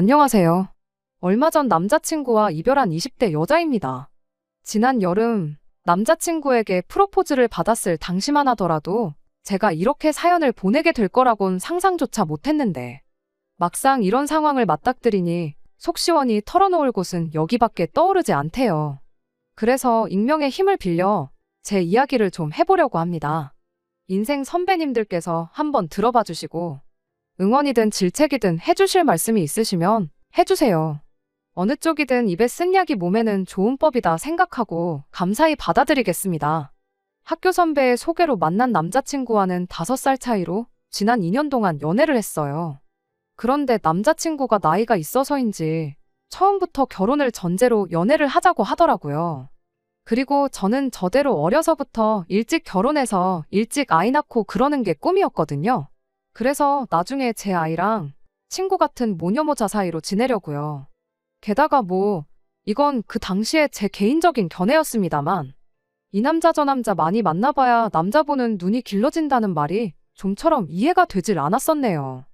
안녕하세요. 얼마 전 남자친구와 이별한 20대 여자입니다. 지난 여름 남자친구에게 프로포즈를 받았을 당시만 하더라도 제가 이렇게 사연을 보내게 될 거라곤 상상조차 못했는데 막상 이런 상황을 맞닥뜨리니 속 시원히 털어놓을 곳은 여기밖에 떠오르지 않대요. 그래서 익명의 힘을 빌려 제 이야기를 좀 해보려고 합니다. 인생 선배님들께서 한번 들어봐 주시고 응원이든 질책이든 해주실 말씀이 있으시면 해주세요. 어느 쪽이든 입에 쓴 약이 몸에는 좋은 법이다 생각하고 감사히 받아들이겠습니다. 학교 선배의 소개로 만난 남자친구와는 5살 차이로 지난 2년 동안 연애를 했어요. 그런데 남자친구가 나이가 있어서인지 처음부터 결혼을 전제로 연애를 하자고 하더라고요. 그리고 저는 저대로 어려서부터 일찍 결혼해서 일찍 아이 낳고 그러는 게 꿈이었거든요. 그래서 나중에 제 아이랑 친구 같은 모녀모자 사이로 지내려고요. 게다가 뭐, 이건 그 당시에 제 개인적인 견해였습니다만, 이 남자 저 남자 많이 만나봐야 남자 보는 눈이 길러진다는 말이 좀처럼 이해가 되질 않았었네요.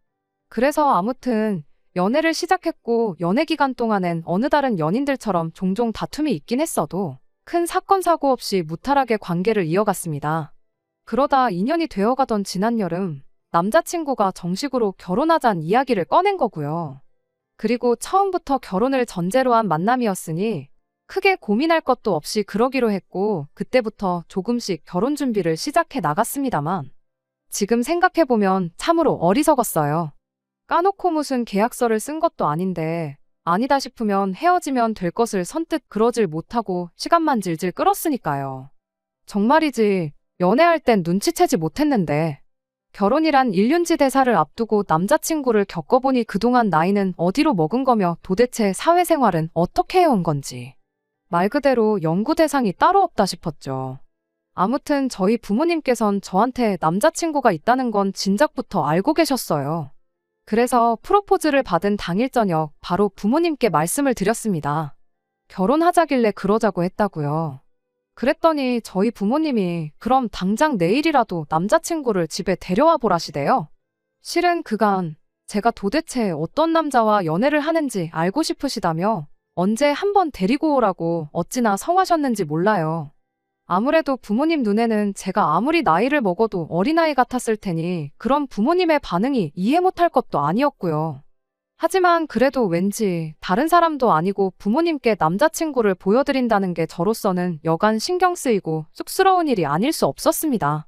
그래서 아무튼 연애를 시작했고 연애 기간 동안엔 어느 다른 연인들처럼 종종 다툼이 있긴 했어도 큰 사건 사고 없이 무탈하게 관계를 이어갔습니다. 그러다 2년이 되어가던 지난 여름 남자친구가 정식으로 결혼하자는 이야기를 꺼낸 거고요. 그리고 처음부터 결혼을 전제로 한 만남이었으니 크게 고민할 것도 없이 그러기로 했고 그때부터 조금씩 결혼 준비를 시작해 나갔습니다만 지금 생각해보면 참으로 어리석었어요. 까놓고 무슨 계약서를 쓴 것도 아닌데 아니다 싶으면 헤어지면 될 것을 선뜻 그러질 못하고 시간만 질질 끌었으니까요. 정말이지 연애할 땐 눈치채지 못했는데 결혼이란 일륜지 대사를 앞두고 남자친구를 겪어보니 그동안 나이는 어디로 먹은 거며 도대체 사회생활은 어떻게 해온 건지 말 그대로 연구 대상이 따로 없다 싶었죠. 아무튼 저희 부모님께선 저한테 남자친구가 있다는 건 진작부터 알고 계셨어요. 그래서 프로포즈를 받은 당일 저녁 바로 부모님께 말씀을 드렸습니다. 결혼하자길래 그러자고 했다고요. 그랬더니 저희 부모님이 그럼 당장 내일이라도 남자친구를 집에 데려와 보라시대요. 실은 그간 제가 도대체 어떤 남자와 연애를 하는지 알고 싶으시다며 언제 한번 데리고 오라고 어찌나 성하셨는지 몰라요. 아무래도 부모님 눈에는 제가 아무리 나이를 먹어도 어린아이 같았을 테니 그런 부모님의 반응이 이해 못할 것도 아니었고요. 하지만 그래도 왠지 다른 사람도 아니고 부모님께 남자친구를 보여드린다는 게 저로서는 여간 신경 쓰이고 쑥스러운 일이 아닐 수 없었습니다.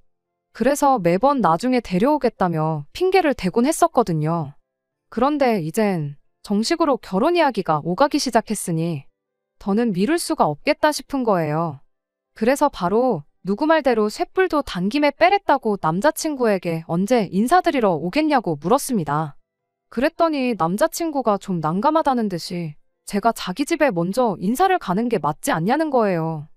그래서 매번 나중에 데려오겠다며 핑계를 대곤 했었거든요. 그런데 이젠 정식으로 결혼 이야기가 오가기 시작했으니 더는 미룰 수가 없겠다 싶은 거예요. 그래서 바로 누구 말대로 쇳불도 당김에 빼랬다고 남자친구에게 언제 인사드리러 오겠냐고 물었습니다. 그랬더니 남자친구가 좀 난감하다는 듯이 제가 자기 집에 먼저 인사를 가는 게 맞지 않냐는 거예요.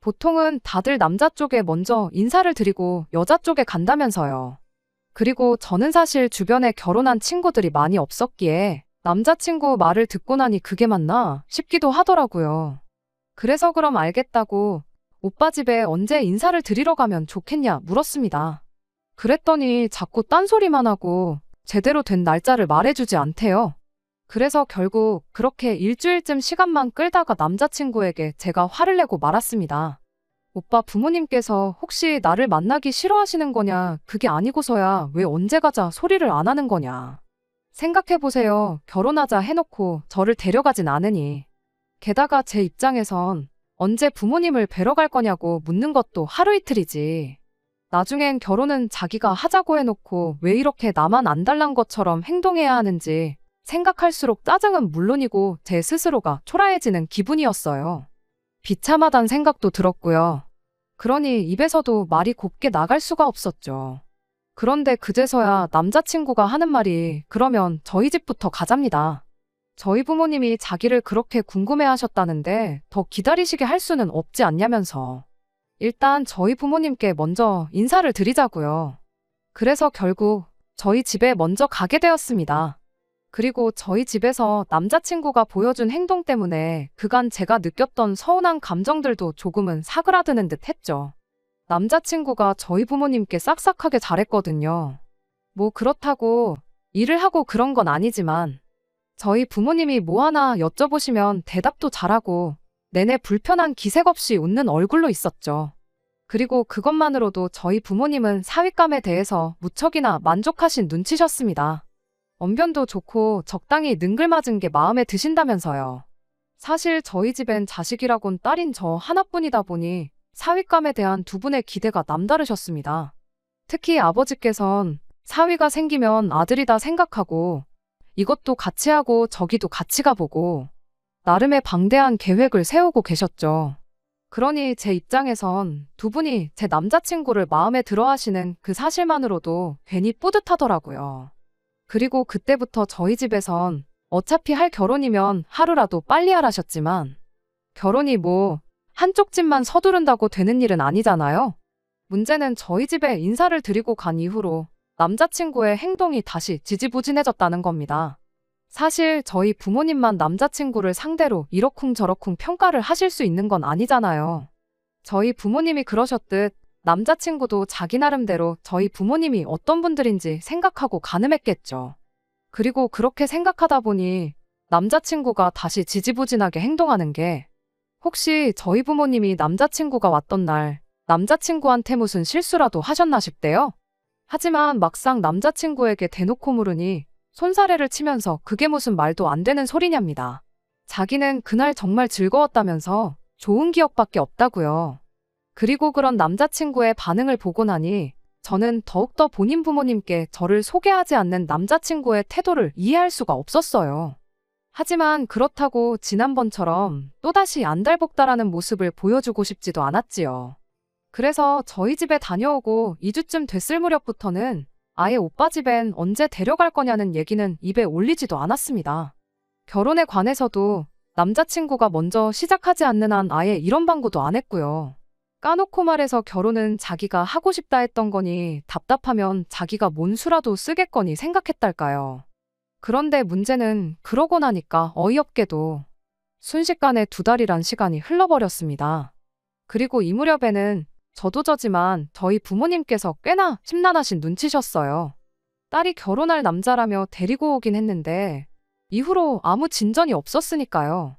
보통은 다들 남자 쪽에 먼저 인사를 드리고 여자 쪽에 간다면서요. 그리고 저는 사실 주변에 결혼한 친구들이 많이 없었기에 남자친구 말을 듣고 나니 그게 맞나 싶기도 하더라고요. 그래서 그럼 알겠다고 오빠 집에 언제 인사를 드리러 가면 좋겠냐 물었습니다. 그랬더니 자꾸 딴소리만 하고 제대로 된 날짜를 말해주지 않대요. 그래서 결국 그렇게 일주일쯤 시간만 끌다가 남자친구에게 제가 화를 내고 말았습니다. 오빠 부모님께서 혹시 나를 만나기 싫어하시는 거냐, 그게 아니고서야 왜 언제 가자 소리를 안 하는 거냐. 생각해보세요. 결혼하자 해놓고 저를 데려가진 않으니. 게다가 제 입장에선 언제 부모님을 뵈러 갈 거냐고 묻는 것도 하루 이틀이지. 나중엔 결혼은 자기가 하자고 해놓고 왜 이렇게 나만 안 달란 것처럼 행동해야 하는지 생각할수록 짜증은 물론이고 제 스스로가 초라해지는 기분이었어요. 비참하단 생각도 들었고요. 그러니 입에서도 말이 곱게 나갈 수가 없었죠. 그런데 그제서야 남자친구가 하는 말이 그러면 저희 집부터 가잡니다. 저희 부모님이 자기를 그렇게 궁금해 하셨다는데 더 기다리시게 할 수는 없지 않냐면서. 일단 저희 부모님께 먼저 인사를 드리자고요. 그래서 결국 저희 집에 먼저 가게 되었습니다. 그리고 저희 집에서 남자친구가 보여준 행동 때문에 그간 제가 느꼈던 서운한 감정들도 조금은 사그라드는 듯 했죠. 남자친구가 저희 부모님께 싹싹하게 잘했거든요. 뭐 그렇다고 일을 하고 그런 건 아니지만 저희 부모님이 뭐 하나 여쭤보시면 대답도 잘하고 내내 불편한 기색 없이 웃는 얼굴로 있었죠. 그리고 그것만으로도 저희 부모님은 사윗감에 대해서 무척이나 만족하신 눈치셨습니다. 언변도 좋고 적당히 능글맞은 게 마음에 드신다면서요. 사실 저희 집엔 자식이라곤 딸인 저 하나뿐이다 보니 사윗감에 대한 두 분의 기대가 남다르셨습니다. 특히 아버지께선 사위가 생기면 아들이다 생각하고 이것도 같이 하고 저기도 같이 가보고 나름의 방대한 계획을 세우고 계셨죠. 그러니 제 입장에선 두 분이 제 남자친구를 마음에 들어 하시는 그 사실만으로도 괜히 뿌듯하더라고요. 그리고 그때부터 저희 집에선 어차피 할 결혼이면 하루라도 빨리 하라셨지만 결혼이 뭐 한쪽 집만 서두른다고 되는 일은 아니잖아요. 문제는 저희 집에 인사를 드리고 간 이후로 남자친구의 행동이 다시 지지부진해졌다는 겁니다. 사실 저희 부모님만 남자친구를 상대로 이러쿵저러쿵 평가를 하실 수 있는 건 아니잖아요. 저희 부모님이 그러셨듯 남자친구도 자기 나름대로 저희 부모님이 어떤 분들인지 생각하고 가늠했겠죠. 그리고 그렇게 생각하다 보니 남자친구가 다시 지지부진하게 행동하는 게 혹시 저희 부모님이 남자친구가 왔던 날 남자친구한테 무슨 실수라도 하셨나 싶대요. 하지만 막상 남자친구에게 대놓고 물으니 손사래를 치면서 그게 무슨 말도 안 되는 소리냐입니다. 자기는 그날 정말 즐거웠다면서 좋은 기억밖에 없다고요. 그리고 그런 남자친구의 반응을 보고 나니 저는 더욱더 본인 부모님께 저를 소개하지 않는 남자친구의 태도를 이해할 수가 없었어요. 하지만 그렇다고 지난번처럼 또다시 안달복달하는 모습을 보여주고 싶지도 않았지요. 그래서 저희 집에 다녀오고 2주쯤 됐을 무렵부터는 아예 오빠 집엔 언제 데려갈 거냐는 얘기는 입에 올리지도 않았습니다. 결혼에 관해서도 남자친구가 먼저 시작하지 않는 한 아예 이런 방구도 안 했고요. 까놓고 말해서 결혼은 자기가 하고 싶다 했던 거니 답답하면 자기가 뭔 수라도 쓰겠거니 생각했달까요. 그런데 문제는 그러고 나니까 어이없게도 순식간에 두 달이란 시간이 흘러버렸습니다. 그리고 이 무렵에는 저도 저지만 저희 부모님께서 꽤나 심란하신 눈치셨어요. 딸이 결혼할 남자라며 데리고 오긴 했는데 이후로 아무 진전이 없었으니까요.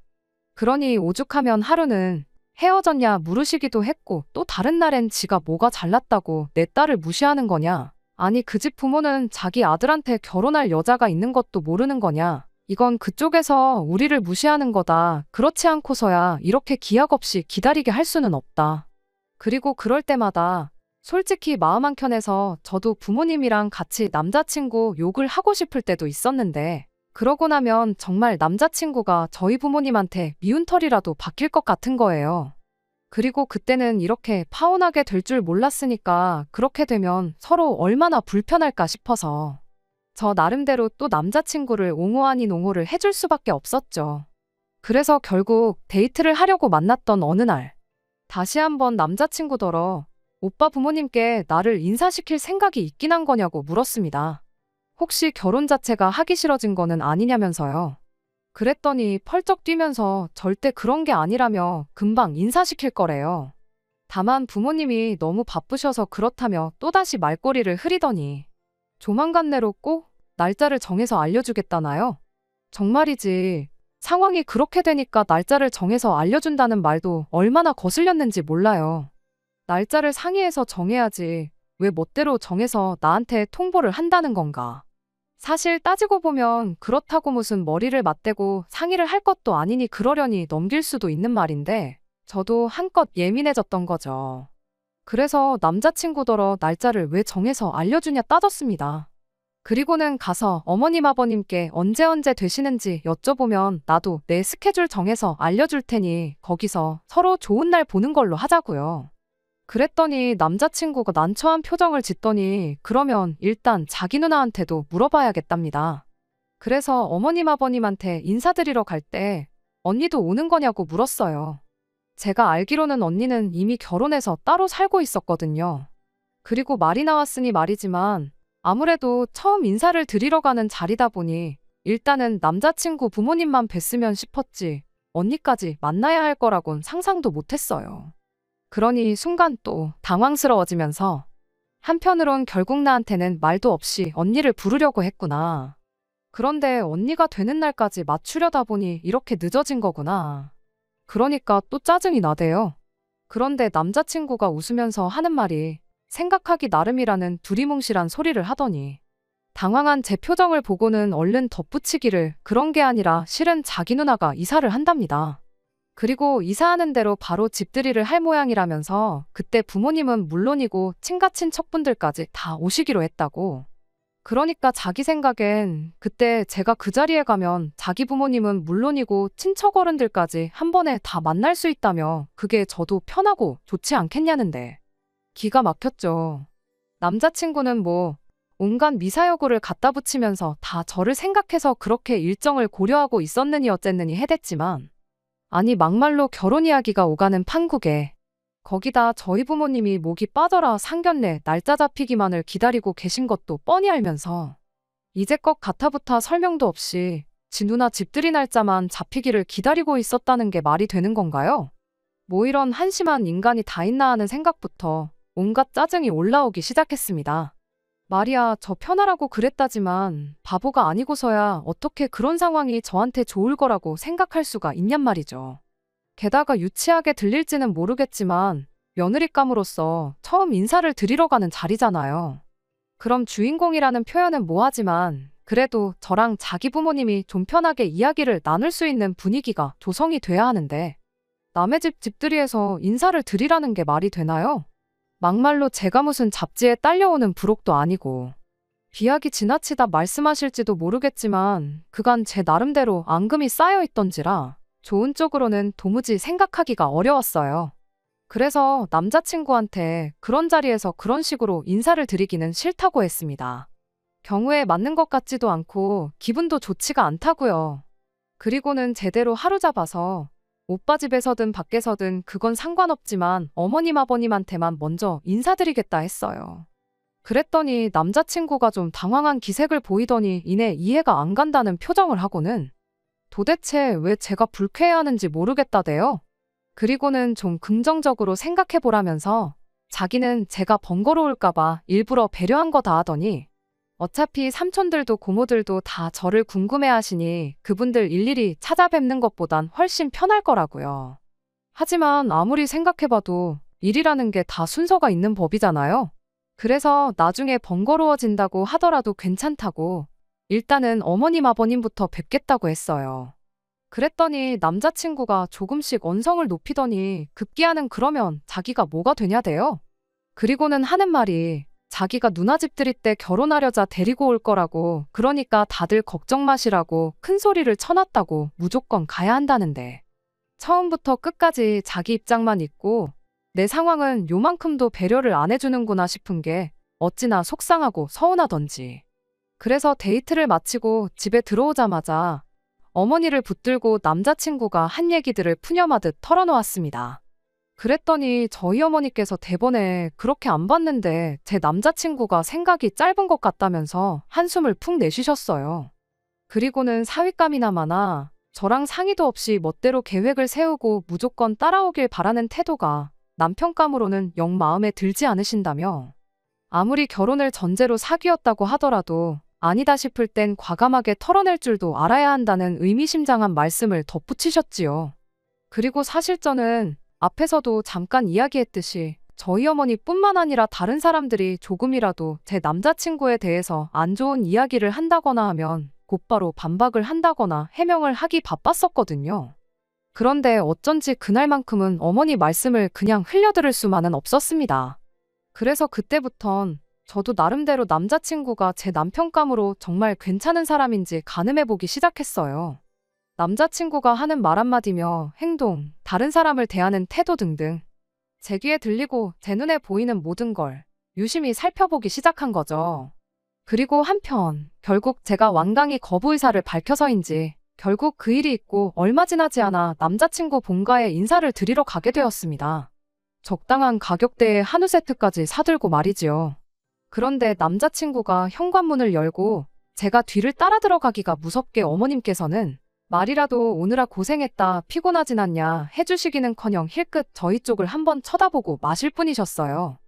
그러니 오죽하면 하루는 헤어졌냐 물으시기도 했고 또 다른 날엔 지가 뭐가 잘났다고 내 딸을 무시하는 거냐. 아니 그 집 부모는 자기 아들한테 결혼할 여자가 있는 것도 모르는 거냐. 이건 그쪽에서 우리를 무시하는 거다. 그렇지 않고서야 이렇게 기약 없이 기다리게 할 수는 없다. 그리고 그럴 때마다 솔직히 마음 한켠에서 저도 부모님이랑 같이 남자친구 욕을 하고 싶을 때도 있었는데 그러고 나면 정말 남자친구가 저희 부모님한테 미운 털이라도 박힐 것 같은 거예요. 그리고 그때는 이렇게 파혼하게 될 줄 몰랐으니까 그렇게 되면 서로 얼마나 불편할까 싶어서 저 나름대로 또 남자친구를 옹호 아닌 옹호를 해줄 수밖에 없었죠. 그래서 결국 데이트를 하려고 만났던 어느 날 다시 한번 남자친구더러 오빠 부모님께 나를 인사시킬 생각이 있긴 한 거냐고 물었습니다. 혹시 결혼 자체가 하기 싫어진 거는 아니냐면서요. 그랬더니 펄쩍 뛰면서 절대 그런 게 아니라며 금방 인사시킬 거래요. 다만 부모님이 너무 바쁘셔서 그렇다며 또다시 말꼬리를 흐리더니 조만간 내로 꼭 날짜를 정해서 알려주겠다나요? 정말이지. 상황이 그렇게 되니까 날짜를 정해서 알려준다는 말도 얼마나 거슬렸는지 몰라요. 날짜를 상의해서 정해야지. 왜 멋대로 정해서 나한테 통보를 한다는 건가? 사실 따지고 보면 그렇다고 무슨 머리를 맞대고 상의를 할 것도 아니니 그러려니 넘길 수도 있는 말인데 저도 한껏 예민해졌던 거죠. 그래서 남자친구더러 날짜를 왜 정해서 알려주냐 따졌습니다. 그리고는 가서 어머님 아버님께 언제 언제 되시는지 여쭤보면 나도 내 스케줄 정해서 알려줄 테니 거기서 서로 좋은 날 보는 걸로 하자고요. 그랬더니 남자친구가 난처한 표정을 짓더니 그러면 일단 자기 누나한테도 물어봐야겠답니다. 그래서 어머님 아버님한테 인사드리러 갈 때 언니도 오는 거냐고 물었어요. 제가 알기로는 언니는 이미 결혼해서 따로 살고 있었거든요. 그리고 말이 나왔으니 말이지만 아무래도 처음 인사를 드리러 가는 자리다 보니 일단은 남자친구 부모님만 뵀으면 싶었지 언니까지 만나야 할 거라곤 상상도 못했어요. 그러니 순간 또 당황스러워지면서 한편으론 결국 나한테는 말도 없이 언니를 부르려고 했구나. 그런데 언니가 되는 날까지 맞추려다 보니 이렇게 늦어진 거구나. 그러니까 또 짜증이 나대요. 그런데 남자친구가 웃으면서 하는 말이 생각하기 나름이라는 두리뭉실한 소리를 하더니 당황한 제 표정을 보고는 얼른 덧붙이기를 그런 게 아니라 실은 자기 누나가 이사를 한답니다. 그리고 이사하는 대로 바로 집들이를 할 모양이라면서 그때 부모님은 물론이고 친가 친척분들까지 다 오시기로 했다고. 그러니까 자기 생각엔 그때 제가 그 자리에 가면 자기 부모님은 물론이고 친척 어른들까지 한 번에 다 만날 수 있다며 그게 저도 편하고 좋지 않겠냐는데. 기가 막혔죠. 남자친구는 뭐 온갖 미사여구를 갖다 붙이면서 다 저를 생각해서 그렇게 일정을 고려하고 있었느니 어쨌느니 해댔지만 아니 막말로 결혼 이야기가 오가는 판국에 거기다 저희 부모님이 목이 빠져라 상견례 날짜 잡히기만을 기다리고 계신 것도 뻔히 알면서 이제껏 가타부타 설명도 없이 지 누나 집들이 날짜만 잡히기를 기다리고 있었다는 게 말이 되는 건가요? 뭐 이런 한심한 인간이 다 있나 하는 생각부터 온갖 짜증이 올라오기 시작했습니다. 말이야, 저 편하라고 그랬다지만 바보가 아니고서야 어떻게 그런 상황이 저한테 좋을 거라고 생각할 수가 있냔 말이죠. 게다가 유치하게 들릴지는 모르겠지만 며느리감으로서 처음 인사를 드리러 가는 자리잖아요. 그럼 주인공이라는 표현은 뭐하지만 그래도 저랑 자기 부모님이 좀 편하게 이야기를 나눌 수 있는 분위기가 조성이 돼야 하는데 남의 집 집들이에서 인사를 드리라는 게 말이 되나요? 막말로 제가 무슨 잡지에 딸려오는 부록도 아니고 비약이 지나치다 말씀하실지도 모르겠지만 그간 제 나름대로 앙금이 쌓여 있던지라 좋은 쪽으로는 도무지 생각하기가 어려웠어요. 그래서 남자친구한테 그런 자리에서 그런 식으로 인사를 드리기는 싫다고 했습니다. 경우에 맞는 것 같지도 않고 기분도 좋지가 않다고요. 그리고는 제대로 하루 잡아서 오빠 집에서든 밖에서든 그건 상관없지만 어머님 아버님한테만 먼저 인사드리겠다 했어요. 그랬더니 남자친구가 좀 당황한 기색을 보이더니 이내 이해가 안 간다는 표정을 하고는 도대체 왜 제가 불쾌해하는지 모르겠다대요. 그리고는 좀 긍정적으로 생각해 보라면서 자기는 제가 번거로울까봐 일부러 배려한 거다 하더니 어차피 삼촌들도 고모들도 다 저를 궁금해 하시니 그분들 일일이 찾아뵙는 것보단 훨씬 편할 거라고요. 하지만 아무리 생각해봐도 일이라는 게 다 순서가 있는 법이잖아요. 그래서 나중에 번거로워진다고 하더라도 괜찮다고 일단은 어머님 아버님부터 뵙겠다고 했어요. 그랬더니 남자친구가 조금씩 언성을 높이더니 급기야는 그러면 자기가 뭐가 되냐 대요. 그리고는 하는 말이 자기가 누나 집들이 때 결혼하려자 데리고 올 거라고. 그러니까 다들 걱정 마시라고 큰 소리를 쳐놨다고 무조건 가야 한다는데. 처음부터 끝까지 자기 입장만 있고 내 상황은 요만큼도 배려를 안 해주는구나 싶은 게 어찌나 속상하고 서운하던지. 그래서 데이트를 마치고 집에 들어오자마자 어머니를 붙들고 남자친구가 한 얘기들을 푸념하듯 털어놓았습니다. 그랬더니 저희 어머니께서 대번에 그렇게 안 봤는데 제 남자친구가 생각이 짧은 것 같다면서 한숨을 푹 내쉬셨어요. 그리고는 사윗감이나 마나 저랑 상의도 없이 멋대로 계획을 세우고 무조건 따라오길 바라는 태도가 남편감으로는 영 마음에 들지 않으신다며 아무리 결혼을 전제로 사귀었다고 하더라도 아니다 싶을 땐 과감하게 털어낼 줄도 알아야 한다는 의미심장한 말씀을 덧붙이셨지요. 그리고 사실 저는 앞에서도 잠깐 이야기했듯이 저희 어머니뿐만 아니라 다른 사람들이 조금이라도 제 남자친구에 대해서 안 좋은 이야기를 한다거나 하면 곧바로 반박을 한다거나 해명을 하기 바빴었거든요. 그런데 어쩐지 그날만큼은 어머니 말씀을 그냥 흘려들을 수만은 없었습니다. 그래서 그때부턴 저도 나름대로 남자친구가 제 남편감으로 정말 괜찮은 사람인지 가늠해보기 시작했어요. 남자친구가 하는 말 한마디며 행동, 다른 사람을 대하는 태도 등등. 제 귀에 들리고 제 눈에 보이는 모든 걸 유심히 살펴보기 시작한 거죠. 그리고 한편, 결국 제가 완강히 거부 의사를 밝혀서인지 결국 그 일이 있고 얼마 지나지 않아 남자친구 본가에 인사를 드리러 가게 되었습니다. 적당한 가격대의 한우 세트까지 사들고 말이지요. 그런데 남자친구가 현관문을 열고 제가 뒤를 따라 들어가기가 무섭게 어머님께서는 말이라도 오느라 고생했다 피곤하진 않냐 해주시기는커녕 힐끗 저희 쪽을 한번 쳐다보고 마실 뿐이셨어요.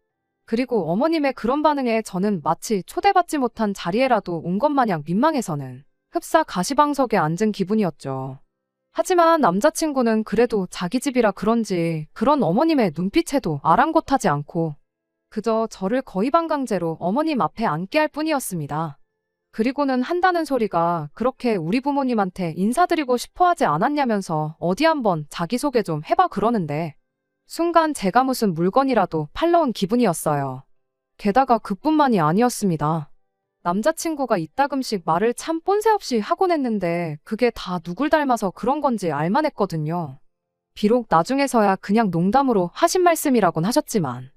그리고 어머님의 그런 반응에 저는 마치 초대받지 못한 자리에라도 온 것 마냥 민망해서는 흡사 가시방석에 앉은 기분이었죠. 하지만 남자친구는 그래도 자기 집이라 그런지 그런 어머님의 눈빛에도 아랑곳하지 않고 그저 저를 거의 반강제로 어머님 앞에 앉게 할 뿐이었습니다. 그리고는 한다는 소리가 그렇게 우리 부모님한테 인사드리고 싶어 하지 않았냐면서 어디 한번 자기소개 좀 해봐 그러는데 순간 제가 무슨 물건이라도 팔러온 기분이었어요. 게다가 그뿐만이 아니었습니다. 남자친구가 이따금씩 말을 참 뻔세 없이 하곤 했는데 그게 다 누굴 닮아서 그런 건지 알만 했거든요. 비록 나중에서야 그냥 농담으로 하신 말씀이라곤 하셨지만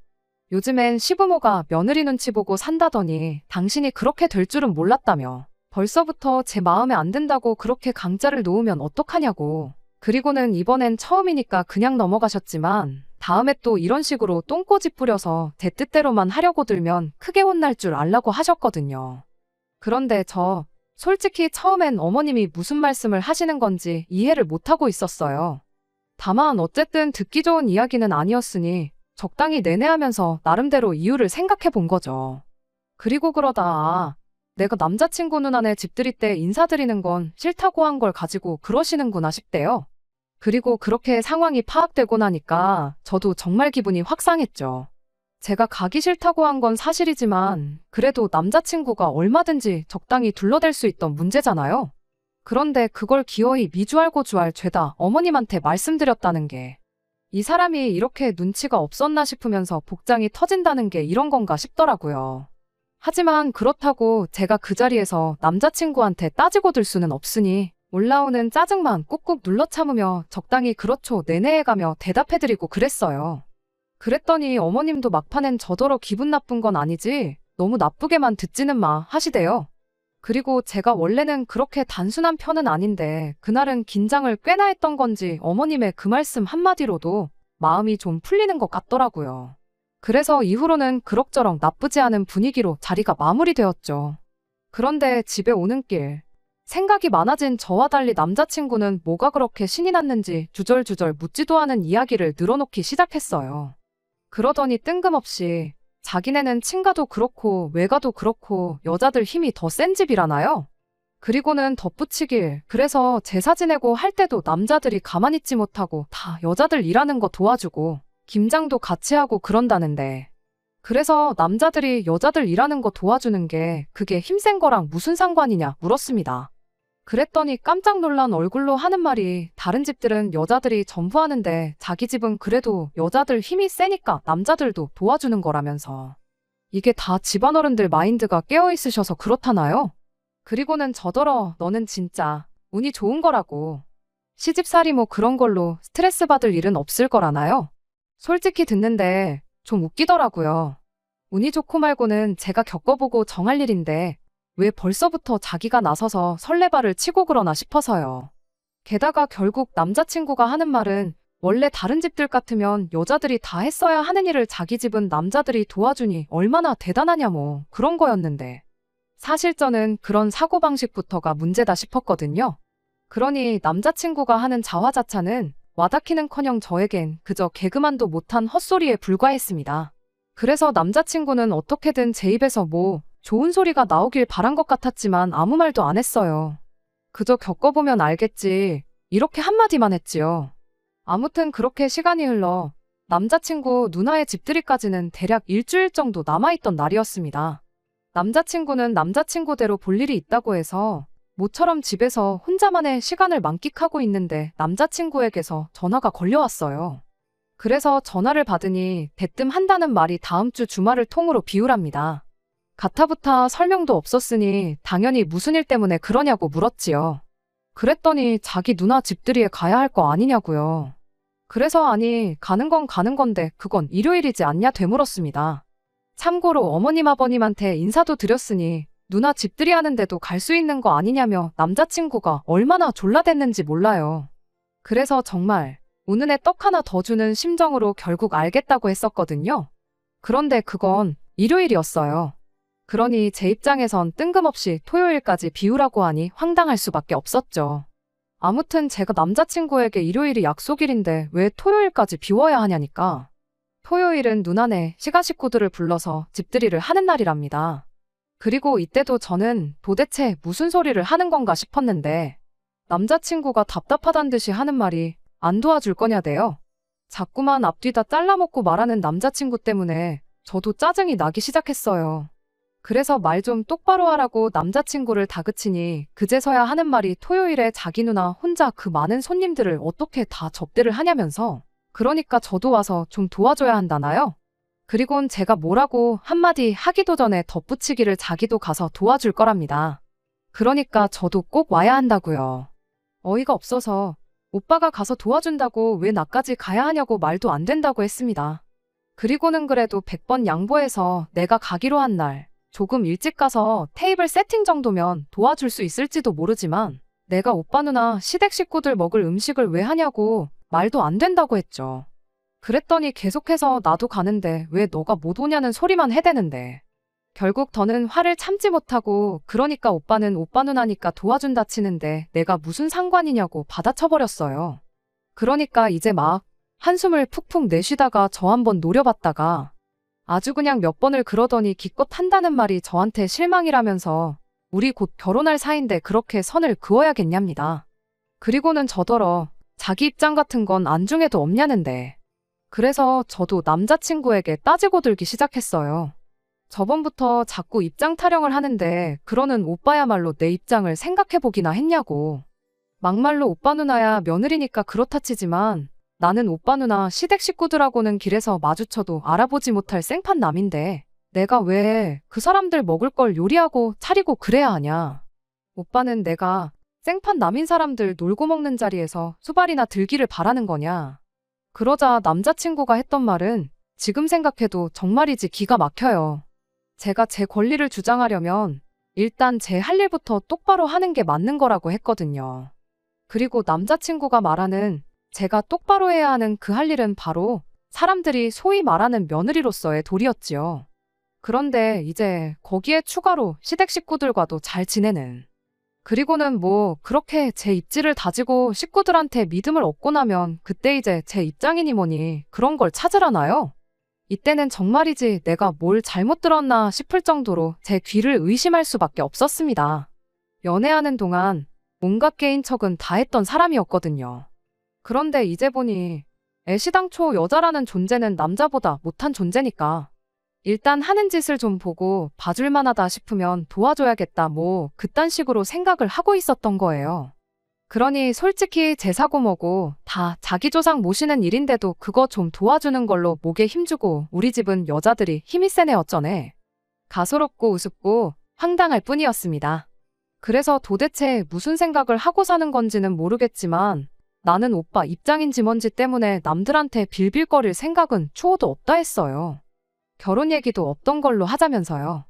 요즘엔 시부모가 며느리 눈치 보고 산다더니 당신이 그렇게 될 줄은 몰랐다며 벌써부터 제 마음에 안 든다고 그렇게 강자를 놓으면 어떡하냐고 그리고는 이번엔 처음이니까 그냥 넘어가셨지만 다음에 또 이런 식으로 똥꼬집 부려서 제 뜻대로만 하려고 들면 크게 혼날 줄 알라고 하셨거든요. 그런데 저 솔직히 처음엔 어머님이 무슨 말씀을 하시는 건지 이해를 못하고 있었어요. 다만 어쨌든 듣기 좋은 이야기는 아니었으니 적당히 내내하면서 나름대로 이유를 생각해 본 거죠. 그리고 그러다 아, 내가 남자친구 누나네 집들이 때 인사드리는 건 싫다고 한 걸 가지고 그러시는구나 싶대요. 그리고 그렇게 상황이 파악되고 나니까 저도 정말 기분이 확 상했죠. 제가 가기 싫다고 한 건 사실이지만 그래도 남자친구가 얼마든지 적당히 둘러댈 수 있던 문제잖아요. 그런데 그걸 기어이 미주알고 주알 죄다 어머님한테 말씀드렸다는 게 이 사람이 이렇게 눈치가 없었나 싶으면서 복장이 터진다는 게 이런 건가 싶더라고요. 하지만 그렇다고 제가 그 자리에서 남자친구한테 따지고 들 수는 없으니 올라오는 짜증만 꾹꾹 눌러 참으며 적당히 그렇죠 내내 해가며 대답해드리고 그랬어요. 그랬더니 어머님도 막판엔 저더러 기분 나쁜 건 아니지 너무 나쁘게만 듣지는 마 하시대요. 그리고 제가 원래는 그렇게 단순한 편은 아닌데 그날은 긴장을 꽤나 했던 건지 어머님의 그 말씀 한마디로도 마음이 좀 풀리는 것 같더라고요. 그래서 이후로는 그럭저럭 나쁘지 않은 분위기로 자리가 마무리되었죠. 그런데 집에 오는 길 생각이 많아진 저와 달리 남자친구는 뭐가 그렇게 신이 났는지 주절주절 묻지도 않은 이야기를 늘어놓기 시작했어요. 그러더니 뜬금없이 자기네는 친가도 그렇고 외가도 그렇고 여자들 힘이 더 센 집이라나요? 그리고는 덧붙이길 그래서 제사 지내고 할 때도 남자들이 가만히 있지 못하고 다 여자들 일하는 거 도와주고 김장도 같이 하고 그런다는데 그래서 남자들이 여자들 일하는 거 도와주는 게 그게 힘센 거랑 무슨 상관이냐 물었습니다. 그랬더니 깜짝 놀란 얼굴로 하는 말이 다른 집들은 여자들이 전부 하는데 자기 집은 그래도 여자들 힘이 세니까 남자들도 도와주는 거라면서. 이게 다 집안 어른들 마인드가 깨어있으셔서 그렇다나요? 그리고는 저더러 너는 진짜 운이 좋은 거라고. 시집살이 뭐 그런 걸로 스트레스 받을 일은 없을 거라나요? 솔직히 듣는데 좀 웃기더라고요. 운이 좋고 말고는 제가 겪어보고 정할 일인데 왜 벌써부터 자기가 나서서 설레발을 치고 그러나 싶어서요. 게다가 결국 남자친구가 하는 말은 원래 다른 집들 같으면 여자들이 다 했어야 하는 일을 자기 집은 남자들이 도와주니 얼마나 대단하냐 뭐 그런 거였는데. 사실 저는 그런 사고방식부터가 문제다 싶었거든요. 그러니 남자친구가 하는 자화자찬은 와닿기는커녕 저에겐 그저 개그만도 못한 헛소리에 불과했습니다. 그래서 남자친구는 어떻게든 제 입에서 뭐 좋은 소리가 나오길 바란 것 같았지만 아무 말도 안 했어요. 그저 겪어보면 알겠지. 이렇게 한마디만 했지요. 아무튼 그렇게 시간이 흘러 남자친구 누나의 집들이까지는 대략 일주일 정도 남아있던 날이었습니다. 남자친구는 남자친구대로 볼 일이 있다고 해서 모처럼 집에서 혼자만의 시간을 만끽하고 있는데 남자친구에게서 전화가 걸려왔어요. 그래서 전화를 받으니 대뜸 한다는 말이 다음 주 주말을 통으로 비우랍니다. 가타부타 설명도 없었으니 당연히 무슨 일 때문에 그러냐고 물었지요. 그랬더니 자기 누나 집들이에 가야 할 거 아니냐고요. 그래서 아니 가는 건 가는 건데 그건 일요일이지 않냐 되물었습니다. 참고로 어머님 아버님한테 인사도 드렸으니 누나 집들이 하는데도 갈 수 있는 거 아니냐며 남자친구가 얼마나 졸라댔는지 몰라요. 그래서 정말 우는 애 떡 하나 더 주는 심정으로 결국 알겠다고 했었거든요. 그런데 그건 일요일이었어요. 그러니 제 입장에선 뜬금없이 토요일까지 비우라고 하니 황당할 수밖에 없었죠. 아무튼 제가 남자친구에게 일요일이 약속일인데 왜 토요일까지 비워야 하냐니까. 토요일은 누나네 시가 식구들을 불러서 집들이를 하는 날이랍니다. 그리고 이때도 저는 도대체 무슨 소리를 하는 건가 싶었는데 남자친구가 답답하단 듯이 하는 말이 안 도와줄 거냐대요. 자꾸만 앞뒤다 잘라먹고 말하는 남자친구 때문에 저도 짜증이 나기 시작했어요. 그래서 말 좀 똑바로 하라고 남자친구를 다그치니 그제서야 하는 말이 토요일에 자기 누나 혼자 그 많은 손님들을 어떻게 다 접대를 하냐면서 그러니까 저도 와서 좀 도와줘야 한다나요? 그리곤 제가 뭐라고 한마디 하기도 전에 덧붙이기를 자기도 가서 도와줄 거랍니다. 그러니까 저도 꼭 와야 한다고요. 어이가 없어서 오빠가 가서 도와준다고 왜 나까지 가야 하냐고 말도 안 된다고 했습니다. 그리고는 그래도 100번 양보해서 내가 가기로 한 날 조금 일찍 가서 테이블 세팅 정도면 도와줄 수 있을지도 모르지만 내가 오빠 누나 시댁 식구들 먹을 음식을 왜 하냐고 말도 안 된다고 했죠. 그랬더니 계속해서 나도 가는데 왜 너가 못 오냐는 소리만 해대는데. 결국 더는 화를 참지 못하고 그러니까 오빠는 오빠 누나니까 도와준다 치는데 내가 무슨 상관이냐고 받아쳐버렸어요. 그러니까 이제 막 한숨을 푹푹 내쉬다가 저 한번 노려봤다가 아주 그냥 몇 번을 그러더니 기껏 한다는 말이 저한테 실망이라면서 우리 곧 결혼할 사이인데 그렇게 선을 그어야겠냐입니다. 그리고는 저더러 자기 입장 같은 건 안중에도 없냐는데. 그래서 저도 남자친구에게 따지고 들기 시작했어요. 저번부터 자꾸 입장 타령을 하는데 그러는 오빠야말로 내 입장을 생각해보기나 했냐고. 막말로 오빠 누나야 며느리니까 그렇다 치지만 나는 오빠 누나 시댁 식구들하고는 길에서 마주쳐도 알아보지 못할 생판 남인데 내가 왜 그 사람들 먹을 걸 요리하고 차리고 그래야 하냐. 오빠는 내가 생판 남인 사람들 놀고 먹는 자리에서 수발이나 들기를 바라는 거냐. 그러자 남자친구가 했던 말은 지금 생각해도 정말이지 기가 막혀요. 제가 제 권리를 주장하려면 일단 제 할 일부터 똑바로 하는 게 맞는 거라고 했거든요. 그리고 남자친구가 말하는 제가 똑바로 해야 하는 그 할 일은 바로 사람들이 소위 말하는 며느리로서의 도리였지요. 그런데 이제 거기에 추가로 시댁 식구들과도 잘 지내는. 그리고는 뭐 그렇게 제 입지를 다지고 식구들한테 믿음을 얻고 나면 그때 이제 제 입장이니 뭐니 그런 걸 찾으라나요? 이때는 정말이지 내가 뭘 잘못 들었나 싶을 정도로 제 귀를 의심할 수밖에 없었습니다. 연애하는 동안 온갖 개인 척은 다 했던 사람이었거든요. 그런데 이제 보니 애시당초 여자라는 존재는 남자보다 못한 존재니까 일단 하는 짓을 좀 보고 봐줄 만 하다 싶으면 도와줘야겠다 뭐 그딴 식으로 생각을 하고 있었던 거예요. 그러니 솔직히 제 사고 뭐고 다 자기 조상 모시는 일인데도 그거 좀 도와주는 걸로 목에 힘주고 우리 집은 여자들이 힘이 세네 어쩌네. 가소롭고 우습고 황당할 뿐이었습니다. 그래서 도대체 무슨 생각을 하고 사는 건지는 모르겠지만 나는 오빠 입장인지 뭔지 때문에 남들한테 빌빌거릴 생각은 추호도 없다 했어요. 결혼 얘기도 없던 걸로 하자면서요.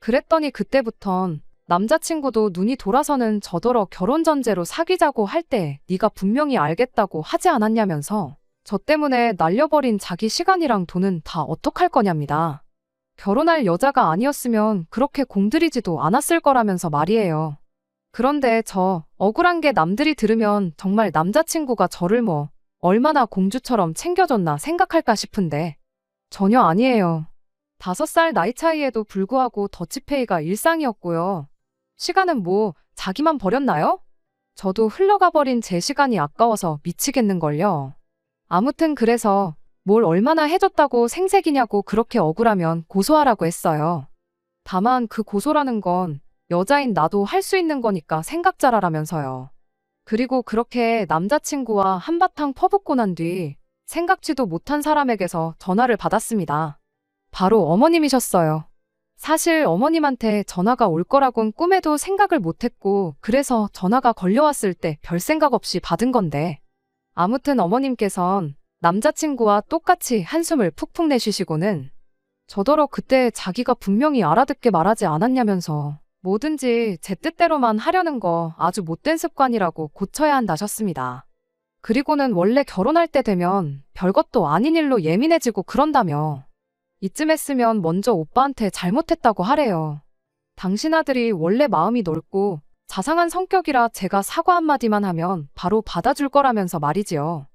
그랬더니 그때부턴 남자친구도 눈이 돌아서는 저더러 결혼 전제로 사귀자고 할 때 네가 분명히 알겠다고 하지 않았냐면서 저 때문에 날려버린 자기 시간이랑 돈은 다 어떡할 거냐입니다. 결혼할 여자가 아니었으면 그렇게 공들이지도 않았을 거라면서 말이에요. 그런데 저 억울한 게 남들이 들으면 정말 남자친구가 저를 뭐 얼마나 공주처럼 챙겨줬나 생각할까 싶은데 전혀 아니에요. 다섯 살 나이 차이에도 불구하고 더치페이가 일상이었고요. 시간은 뭐 자기만 버렸나요? 저도 흘러가 버린 제 시간이 아까워서 미치겠는걸요. 아무튼 그래서 뭘 얼마나 해줬다고 생색이냐고 그렇게 억울하면 고소하라고 했어요. 다만 그 고소라는 건 여자인 나도 할 수 있는 거니까 생각 잘하라면서요. 그리고 그렇게 남자친구와 한바탕 퍼붓고 난 뒤 생각지도 못한 사람에게서 전화를 받았습니다. 바로 어머님이셨어요. 사실 어머님한테 전화가 올 거라곤 꿈에도 생각을 못했고 그래서 전화가 걸려왔을 때 별 생각 없이 받은 건데 아무튼 어머님께선 남자친구와 똑같이 한숨을 푹푹 내쉬시고는 저더러 그때 자기가 분명히 알아듣게 말하지 않았냐면서 뭐든지 제 뜻대로만 하려는 거 아주 못된 습관이라고 고쳐야 한다셨습니다. 그리고는 원래 결혼할 때 되면 별것도 아닌 일로 예민해지고 그런다며. 이쯤 했으면 먼저 오빠한테 잘못했다고 하래요. 당신 아들이 원래 마음이 넓고 자상한 성격이라 제가 사과 한마디만 하면 바로 받아줄 거라면서 말이지요.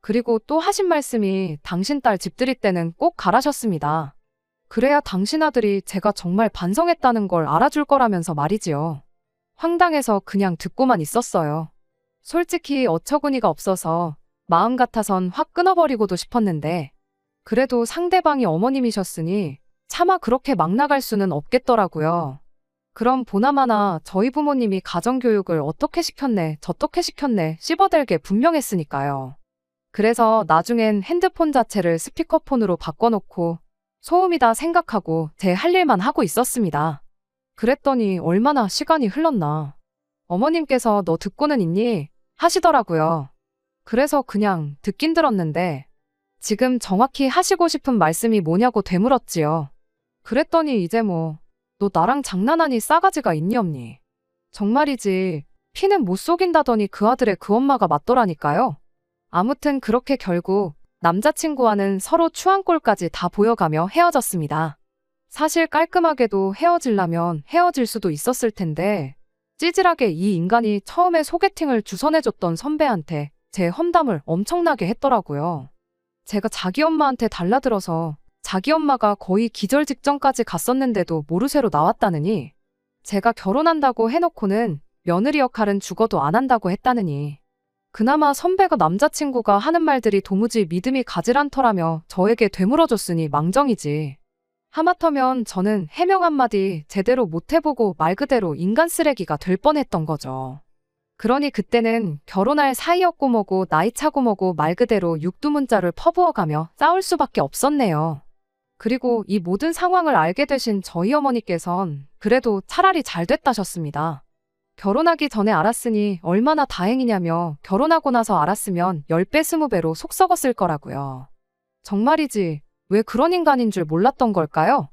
그리고 또 하신 말씀이 당신 딸 집들이 때는 꼭 가라셨습니다. 그래야 당신 아들이 제가 정말 반성했다는 걸 알아줄 거라면서 말이지요. 황당해서 그냥 듣고만 있었어요. 솔직히 어처구니가 없어서 마음 같아선 확 끊어버리고도 싶었는데 그래도 상대방이 어머님이셨으니 차마 그렇게 막 나갈 수는 없겠더라고요. 그럼 보나마나 저희 부모님이 가정교육을 어떻게 시켰네, 저떻게 시켰네 씹어댈 게 분명했으니까요. 그래서 나중엔 핸드폰 자체를 스피커폰으로 바꿔놓고 소음이다 생각하고 제 할 일만 하고 있었습니다. 그랬더니 얼마나 시간이 흘렀나. 어머님께서 너 듣고는 있니? 하시더라고요. 그래서 그냥 듣긴 들었는데 지금 정확히 하시고 싶은 말씀이 뭐냐고 되물었지요. 그랬더니 이제 뭐, 너 나랑 장난하니 싸가지가 있니 없니? 정말이지, 피는 못 속인다더니 그 아들의 그 엄마가 맞더라니까요. 아무튼 그렇게 결국 남자친구와는 서로 추한꼴까지 다 보여가며 헤어졌습니다. 사실 깔끔하게도 헤어질라면 헤어질 수도 있었을 텐데, 찌질하게 이 인간이 처음에 소개팅을 주선해줬던 선배한테 제 험담을 엄청나게 했더라고요. 제가 자기 엄마한테 달라들어서 자기 엄마가 거의 기절 직전까지 갔었는데도 모르쇠로 나왔다느니 제가 결혼한다고 해놓고는 며느리 역할은 죽어도 안 한다고 했다느니 그나마 선배가 남자친구가 하는 말들이 도무지 믿음이 가질 않더라며 저에게 되물어줬으니 망정이지. 하마터면 저는 해명 한마디 제대로 못 해보고 말 그대로 인간 쓰레기가 될 뻔했던 거죠. 그러니 그때는 결혼할 사이였고 뭐고 나이 차고 뭐고 말 그대로 육두문자를 퍼부어가며 싸울 수밖에 없었네요. 그리고 이 모든 상황을 알게 되신 저희 어머니께선 그래도 차라리 잘 됐다셨습니다. 결혼하기 전에 알았으니 얼마나 다행이냐며 결혼하고 나서 알았으면 10배 20배로 속 썩었을 거라고요. 정말이지 왜 그런 인간인 줄 몰랐던 걸까요?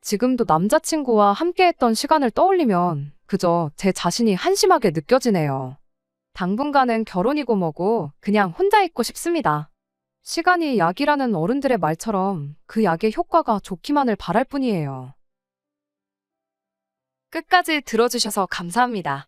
지금도 남자친구와 함께했던 시간을 떠올리면 그저 제 자신이 한심하게 느껴지네요. 당분간은 결혼이고 뭐고 그냥 혼자 있고 싶습니다. 시간이 약이라는 어른들의 말처럼 그 약의 효과가 좋기만을 바랄 뿐이에요. 끝까지 들어주셔서 감사합니다.